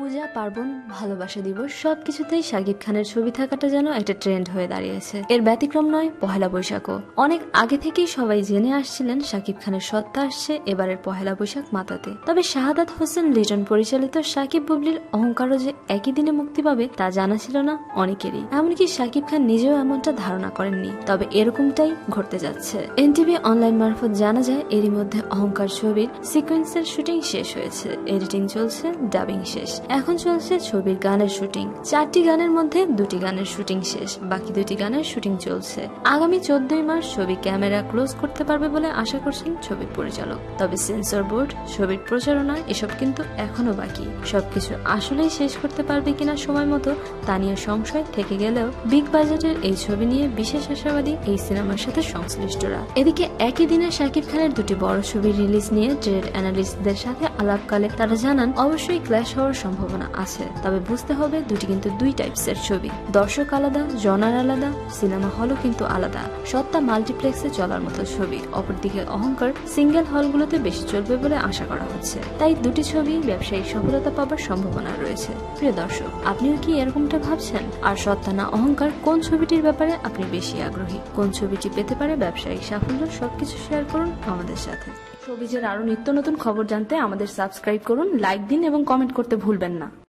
পূজা, পার্বণ, ভালোবাসা দিবস সবকিছুতেই শাকিব খানের ছবি থাকাটা যেন একটা ট্রেন্ড হয়ে দাঁড়িয়েছে। এর ব্যতিক্রম নয়, পহেলা বৈশাখও। অনেক আগে থেকেই সবাই জেনে আসছিলেন শাকিব খানের সত্তা আসছে এবারের পহেলা বৈশাখ মাতাতে। তবে শাহাদাত হোসেন লিটন পরিচালিত শাকিব বুবলির অহংকারও যে একই দিনে মুক্তি পাবে তা জানা ছিল না অনেকেরই। এমনকি শাকিব খান নিজেও এমনটা ধারণা করেননি। তবে এরকমটাই ঘটতে যাচ্ছে। এনটিভি অনলাইন মারফত জানা যায়, এরই মধ্যে অহংকার ছবির সিকোয়েন্সের শুটিং শেষ হয়েছে। এডিটিং চলছে ডাবিং শেষ। এখন চলছে ছবির গানের শুটিং। চারটি গানের মধ্যে দুটি গানের শুটিং শেষ, বাকি দুটি গানের শুটিং চলছে। আগামী চোদ্দই মার্চ ছবি ক্যামেরা ক্লোজ করতে পারবে বলে আশা করছেন ছবির পরিচালক। তবে সেন্সর বোর্ড, ছবির প্রচারণা, এসব কিন্তু এখনও বাকি। সবকিছু আসলেই শেষ করতে পারবে কিনা সময় মতো, তা নিয়ে সংশয় থেকে গেলেও বিগ বাজেটের এই ছবি নিয়ে বিশেষ আশাবাদী এই সিনেমার সাথে সংশ্লিষ্টরা। এদিকে একই দিনে শাকিব খানের দুটি বড় ছবির রিলিজ নিয়ে ট্রেড অ্যানালিস্টদের সাথে আলাপকালে তারা জানান, অবশ্যই ক্ল্যাশ হওয়ার সম্ভাবনা আছে, তবে বুঝতে হবে দুটি কিন্তু দুই টাইপসের ছবি। দর্শক আলাদা জনার আলাদা সিনেমা হলও কিন্তু আলাদা। সত্তা মাল্টিপ্লেক্সে চলার মতো ছবি। অপরদিকে অহংকার সিঙ্গেল হলগুলোতে বেশি চলবে বলে আশা করা হচ্ছে। তাই দুটি ছবি ব্যবসায়িক সফলতা পাবার সম্ভাবনা রয়েছে। প্রিয় দর্শক, আপনিও কি এরকমটা ভাবছেন? আর সত্তা না অহংকার, কোন ছবিটির ব্যাপারে আপনি বেশি আগ্রহী? কোন ছবিটি পেতে পারে ব্যবসায়িক সাফল্য? সবকিছু শেয়ার করুন আমাদের সাথে। শোবিজের আরও নিত্য নতুন খবর জানতে আমাদের সাবস্ক্রাইব করুন লাইক দিন এবং কমেন্ট করতে ভুলবেন না